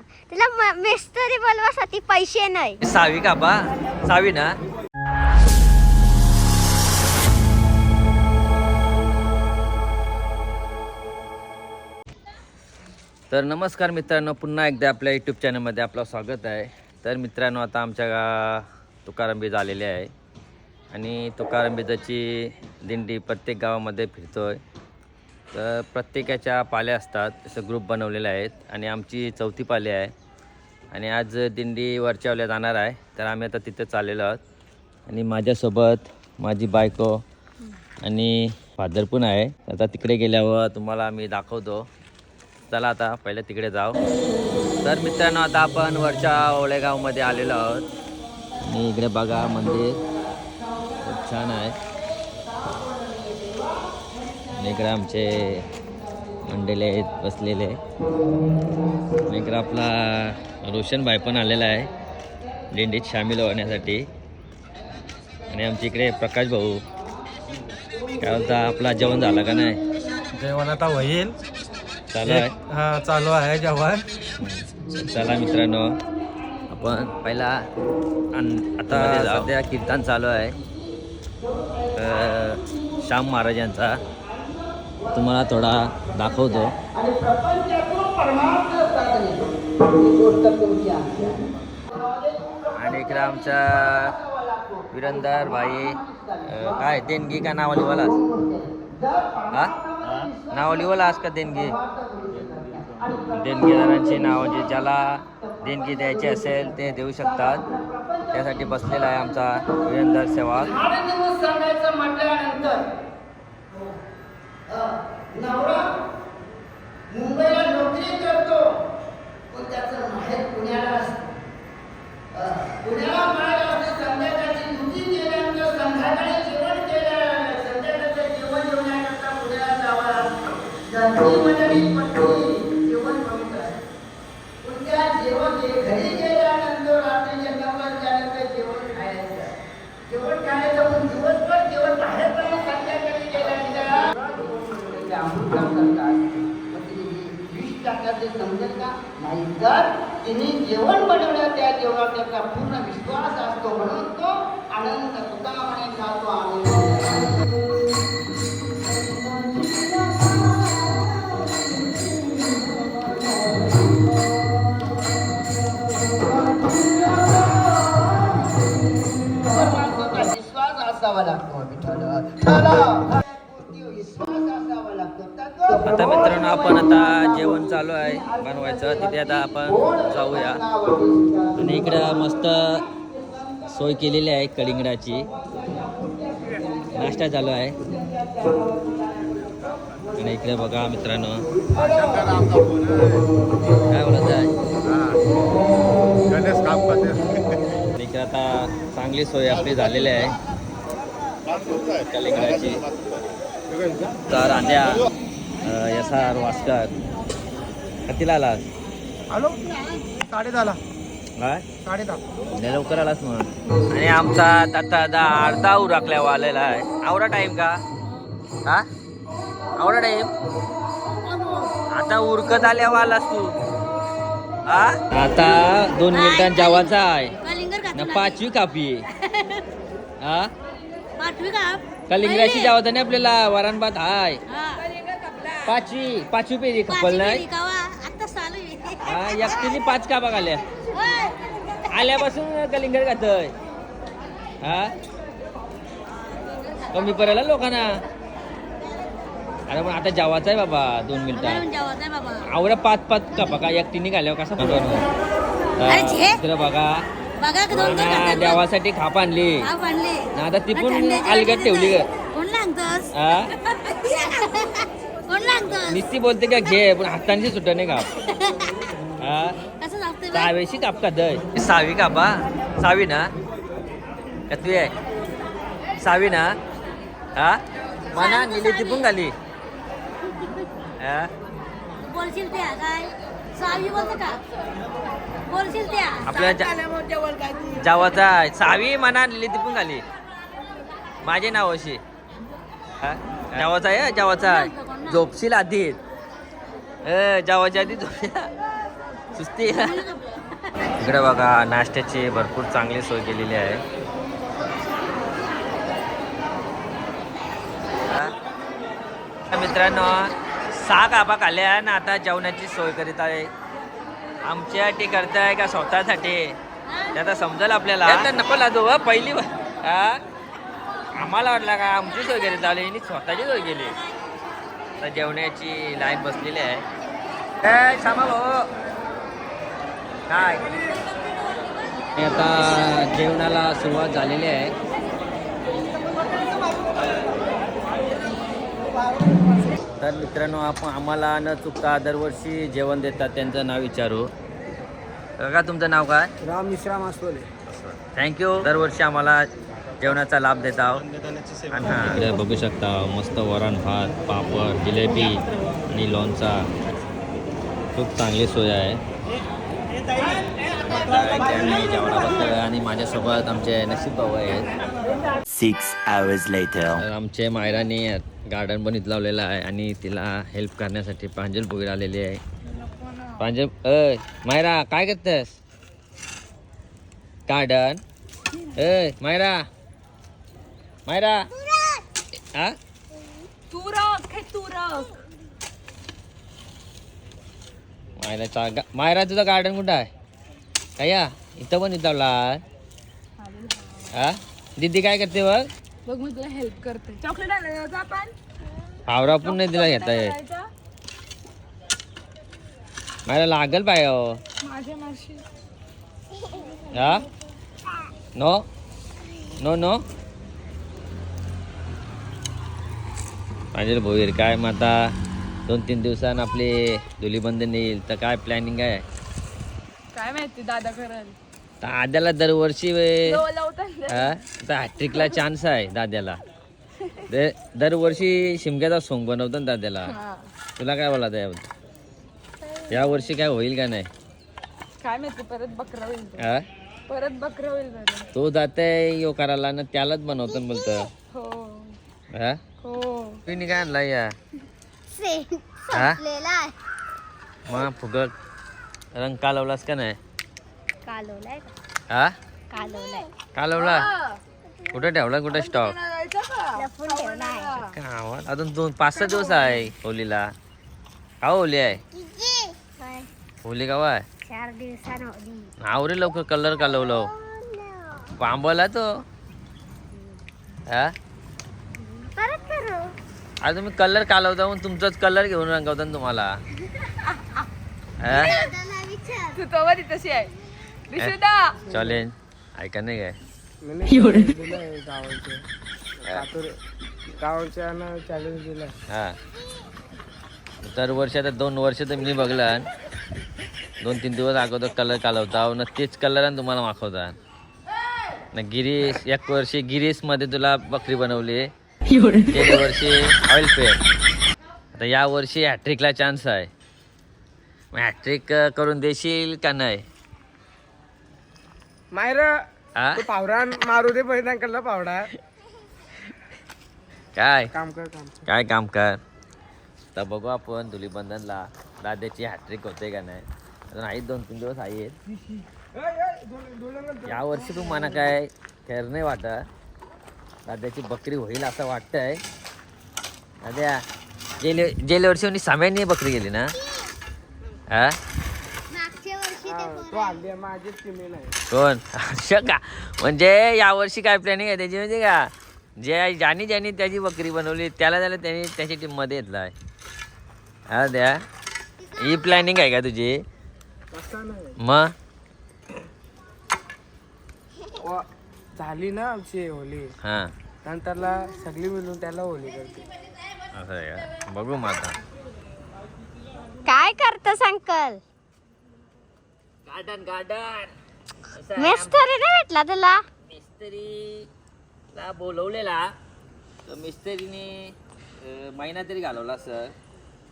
त्याला म- मिस्त्री बोलवासाठी पैसे नाही. सहावी का बा? सहावी ना? तर नमस्कार मित्रांनो पुन्हा एकदा आपल्या यूट्यूब चॅनलमध्ये आपलं स्वागत आहे. तर मित्रांनो आता आमच्या गा तुकारांबीज आलेले आहे. आणि तुकारांबीजाची दिंडी प्रत्येक गावामध्ये फिरतो आहे तर प्रत्येकाच्या पाल्या असतात. असं ग्रुप बनवलेले आहेत. आणि आमची चौथी पाली आहे. आणि आज दिंडी वरच्यावल्या जाणार आहे. तर आम्ही आता तिथं चाललेलो आहोत. आणि माझ्यासोबत माझी बायको आणि फादर पण आहे. आता तिकडे गेल्यावर तुम्हाला मी दाखवतो. चला आता पहिले तिकडे जाऊ. तर मित्रांनो आता आपण वरच्या ओळेगावमध्ये आलेलो आहोत. आणि इकडे बघा मंदिर. खूप छान आहे. आणि इकडे आमचे मंडळी आहेत बसलेले. आणि इकडे आपला रोशन भाई पण आलेला आहे. दिंडीत सामील होण्यासाठी. आणि आमच्या इकडे प्रकाश भाऊ. काय होता आपला जेवण झालं का नाही? जेवण आता होईल. चालू आहे? हा चालू आहे जेवण. चला मित्रांनो. आपण पहिला अन- आता सध्या कीर्तन चालू आहे. अ, श्याम महाराजांचा तुम्हाला थोडा दाखवतो. आणि इकडे आमचा विरंदर भाई काय देणगी का नाव लिवालास हा? नाव लिवालास का देणगी? देणगीदारांची नावं जे ज्याला देणगी द्यायची असेल ते देऊ शकतात. त्यासाठी बसलेला आहे आमचा विरंदर सेवक आनंद दिवस सांगायचं म्हटल्यानंतर अ, नवरा मुंबईला नोकरी करतो पण त्याचं माहेर पुण्याला असतं. पुण्याला माहेर असते संध्याकाळची दुधी केल्यानंतर संध्याकाळी जेवण केल्या संध्याकाळचं जेवण जेवण्याकरता पुण्याला जावा लागतो. मंडळी पत्नी जेवण बनवतात पण त्या जेवण जे घरी गेल्यानंतर रात्रीच्या नऊ वाजल्यानंतर जेवण खायचं जेवण खायचं पण दिवसभर जेवण बाहेर पण संध्याकाळी गेल्यानंतर ते अमृत करतात मग तिने विष टाकलं ते समजेल का नाही तर तिने जेवण बनवलं त्या जेवणावर त्याचा पूर्ण विश्वास असतो म्हणून तो आनंद तुका म्हणे जातो आनंद माणसाचा विश्वास असावा लागतो विठ्ठल आता मित्रांनो आपण आता जेवण चालू आहे बनवायचं. तिथे आता आपण जाऊया. आणि इकडं मस्त सोय केलेली आहे कलिंगडाची. नाश्ता चालू आहे. आणि इकडे बघा मित्रांनो. काय बोलत आहे? इकडे आता चांगली सोय आपली झालेली आहे. कलिंगडाची. तर आंध्या एस आर वास्कर. कितीला आलास? हॅलो? साडे दहाला काय? साडे दहा लय लवकर आलास मग आणि आमचा आता आता अर्धा उरकल्यावर आलेला आहे. आवडा टाईम का? हा? आवडा टाईम आता उरकत आल्यावर आलास तू. हा? आता दोन मिनिटां जेवायचा आहे. ना पाचवी कापी. हा? पाचवी का कलिंगडाची जेवायचा नाही आपल्याला वरण भात हाय. पाचवी पाचवी पेरी खपल नाही आता चालू हा एकटीने पाच कापा आल्या आल्यापासून कलिंगड खातय. हा? कमी पडायला लोकांना. अरे पण आता जेवायचं आहे बाबा दोन मिनिटात जेवत आहे बाबा. आवडा पाच पाच कापा का एकटीने घाल्यावर कसा अरे झे. इकडं बघा. देवासाठी खाप आणली. ना आता ती पण अलगद ठेवली ग. कोण हा? लागतोस निस्ती बोलते का घे पण हातांची सुट नाही हा? बघ? सहावीशी काप का दय सहावी कापा. सहावी ना? कितवी आहे सहावी ना? हा? मना निली ती पण घाली. हा? बोलशील त्या काय? बोलतो का? बोलशील त्या? आपल्या जावाचा आहे. सहावी मना निली ती पण घाली. माझे नाव अशी. हा? जावाचा आहे जावाचा आहे. झोपशील आधी. जावाच्या आधी सुस्ती. इकडे बघा नाश्त्याची भरपूर चांगली सोय केलेली आहे? मित्रांनो सहा कापा खाल्ल्या ना आता जेवणाची सोय करीत आहे. आमच्यासाठी करताय का स्वतःसाठी? ते आता समजेल आपल्याला. आता नको लाजू हं, पहिली? आम्हाला वाटलं का आमची सोय करीत आली आणि स्वतःची सोय केली. आता जेवणाची लाईन बसलेली आहे. ए, श्यामा भाऊ. काय? आता जेवणाला सुरुवात झालेली आहे. तर मित्रांनो आपण आम्हाला न चुकता दरवर्षी जेवण देतात त्यांचं नाव विचारू. काका तुमचं नाव काय? राम मिश्रा मासवले थँक्यू दरवर्षी आम्हाला जेवणाचा लाभ देत आहोत. आणि हा, बघू शकता मस्त वरण भात पापड जिलेबी आणि लोणचा. खूप चांगली सोय आहे. आणि जेवणाबद्दल आणि माझ्यासोबत आमचे नशीब भाऊ आहेत. Six hours later. तर आमचे मायराने गार्डन पण इथं लावलेलं आहे आणि तिला हेल्प करण्यासाठी प्रांजल वगैरे आलेली आहे. प्रांजल अय मायरा काय करतेस? गार्डन अय मायरा. मायरा. हा तुरक हे तुरक. मायराचा गा- मायरा तुझं गार्डन कुठं आहे? काय या इथं पण इथं लावला हा दीदी काय करते बघ? बघ मी तुला हेल्प करते. चॉकलेट आणायचं आपण? फावरा पण नाही तिला घेता येत मायरा लागल पाय हो. माझ्या माशी हा नो? No no? माझे भोईर काय मग आता दोन तीन दिवसांनी आपले धुलीबंधन येईल तर काय प्लॅनिंग आहे? काय माहिती दादा करेल तर आद्याला दरवर्षी हा? हॅट्रिकला चान्स आहे दाद्याला. दर दरवर्षी शिमग्याचा सोंग बनवतो ना दाद्याला. तुला काय बोला त्याबद्दल या वर्षी काय होईल का नाही? काय माहिती परत बकरा होईल तो. हा? परत बकरा होईल बरं. तो जाते यो करायला ना त्यालाच बनवतो ना बोलतं हा. हो? तुम्ही काय आणला या. हा? मग फुगट. रंग कालवलास का नाही? कालवलाय. हा? कालवलाय. कालवला? कुठं ठेवला? कुठं स्टॉक लपून ठेवलाय गावात. अजून दोन पाच सहा दिवस आहे होलीला. का होली आहे? होली गाव आहे? चार दिवसानं आवरे लवकर कलर कालवलो. पांबला तो. हा? आता तुम्ही कलर कालवता मग तुमचाच कलर घेऊन रंगवता ना तुम्हाला. हा? तू तो तशी आहे. चॅलेंज ऐका नाही काय? गावच्या चॅलेंज दिलं हा. दरवर्षी आता दोन वर्ष तर मी बघला दोन तीन दिवस अगोदर कलर कालवता. न तेच कलर तुम्हाला माखवता न गिरीश एक वर्षी गिरीशमध्ये तुला बकरी बनवली. गेल्या वर्षी ऑइल पेंट आता या वर्षी हॅट्रिकला चान्स आहे. मग हॅट्रिक करून देशील का नाही? मायरा हा तो पावरा मारू दे पहिला पावडा. काय? काम कर काम कर. काय काम कर? तर बघू आपण धुलीबंधनला दाद्याची हॅट्रिक होते का नाही? अजून आहेत दोन तीन दिवस आहेत. ए, ए, दोन- दोन अंकल. या वर्षी पण मला काय खैर नाही वाटत. दाद्याची बकरी होईल असं वाटतंय. दाद्या गेले गेल्या वर्षी म्हणजे साम्याने बकरी गेली ना? हा? आहे, कोण? असं का? म्हणजे या वर्षी काय प्लॅनिंग आहे त्याची माहिती का? जे ज्यानी ज्यानी त्याची बकरी बनवली त्याला त्याला त्यांनी त्याची टीममध्ये घेतलाय हा द्या. ही प्लॅनिंग आहे का तुझी? मग? झाली ना आमची होली. हां. नंतरला सगळी मिळून त्याला होली करते. असं आहे का? बघू मग आता. काय करतस अंकल गार्डन गार्डन. मिस्त्री नाही भेटला तुला? मिस्त्रीला बोलवलेला. तर मिस्त्रीने अं, महिना तरी घालवला सर.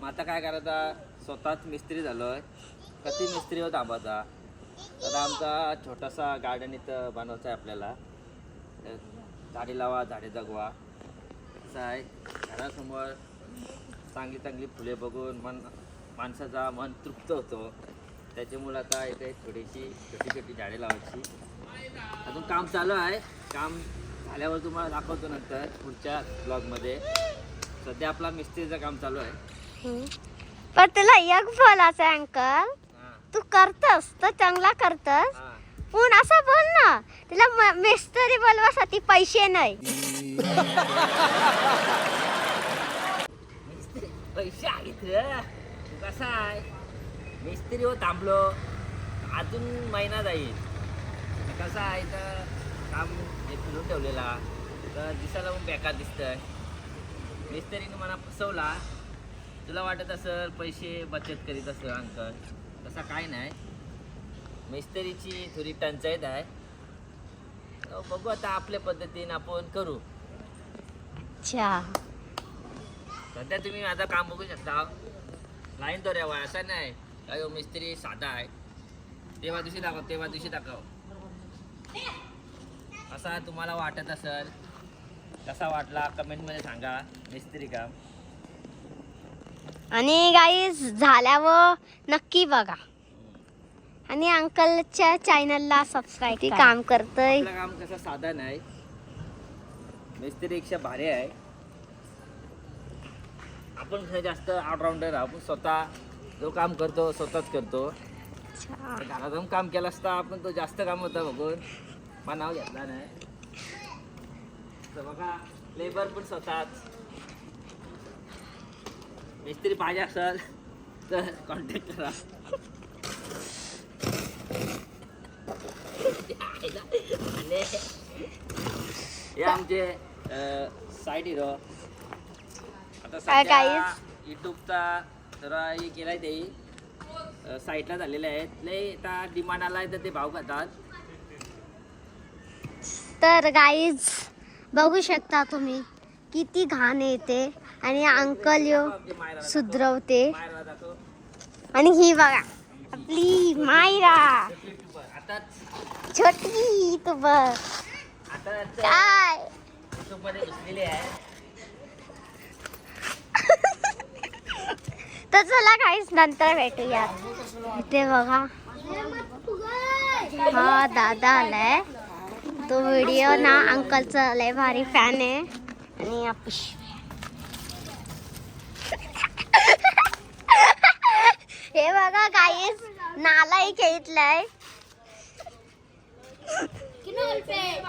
मग आता काय करायचा? स्वतःच मिस्त्री झालोय. कधी मिस्त्रीवर थांबायचा? तर आमचा छोटासा गार्डन इथं बनवायचा आहे आपल्याला. झाडे लावा झाडे जगवा. असं आहे. घरासमोर चांगली चांगली फुले बघून मन माणसाचा मन तृप्त होतो. त्याच्यामुळं आता इथे थोडीशी छोटी छोटी झाडे लावायची. अजून काम चालू आहे. काम झाल्यावर तुम्हाला दाखवतो नंतर पुढच्या ब्लॉगमध्ये सध्या आपला मिस्त्रीचं काम चालू आहे. पण तुला एक फॉल आहे अंकल. तू करतस तर चांगला करतस. पण असं बोल ना तुला मिस्त्री बोलवासाठी पैसे नाही. मिस्त्री पैसे आहेत कसा आहे? मिस्त्री हो थांबलो. अजून महिना जाईल. कसा आहे तर काम फिरून ठेवलेला. तर दिसायला पण बेकार दिसतंय. मिस्त्रीने मला फसवला. तुला वाटत असेल पैसे बचत करीत असेल अंकल. तसा काय नाही. मिस्त्रीची थोडी टंचाईत आहे. बघू आता आपल्या पद्धतीने आपण करू. अच्छा. सध्या तुम्ही माझं काम बघू शकता. लाईन तर यावं असं नाही. काय मिस्त्री साधा आहे. तेव्हा दिवशी दाखव तेव्हा दिवशी दाखव. असा तुम्हाला वाटत असेल? कसा वाटला? कमेंटमध्ये सांगा. मिस्त्री काम आणि गाई झाल्यावर नक्की बघा. आणि अंकलच्या चॅनलला सबस्क्राईब ते काम करतय? आपलं काम कसं साधा नाही. मिस्त्रीपेक्षा भारी आहे. आपण कसं जास्त ऑलराऊंडर आपण स्वतः जो काम करतो स्वतःच करतो. घरात जाऊन काम केलं असता आपण तो जास्त काम होतं बघून. मला नाव घेतला नाही. तर बघा लेबर पण स्वतःच. मिस्त्री पाहिजे असेल तर कॉन्टॅक्ट करा. हे आमचे साईड हिरो आता सध्या? युट्यूबचा जरा हे केलाय ते. साईटला झालेले आहेत. लय आता डिमांड आलाय तर ते भाव खातात तर गाईज बघू शकता तुम्ही किती घाण येते आणि अंकल यो सुधरवते. आणि ही बघा आपली मायरा. छोटी तू बघ काय? तर चला काहीच नंतर भेटूया. इथे बघा. हा दादा आलाय. तो व्हिडिओ ना अंकलचा लय भारी फॅन आहे. आणि या पिशव्या. हे बघा काहीच नालाही घेतलाय किती रुपये?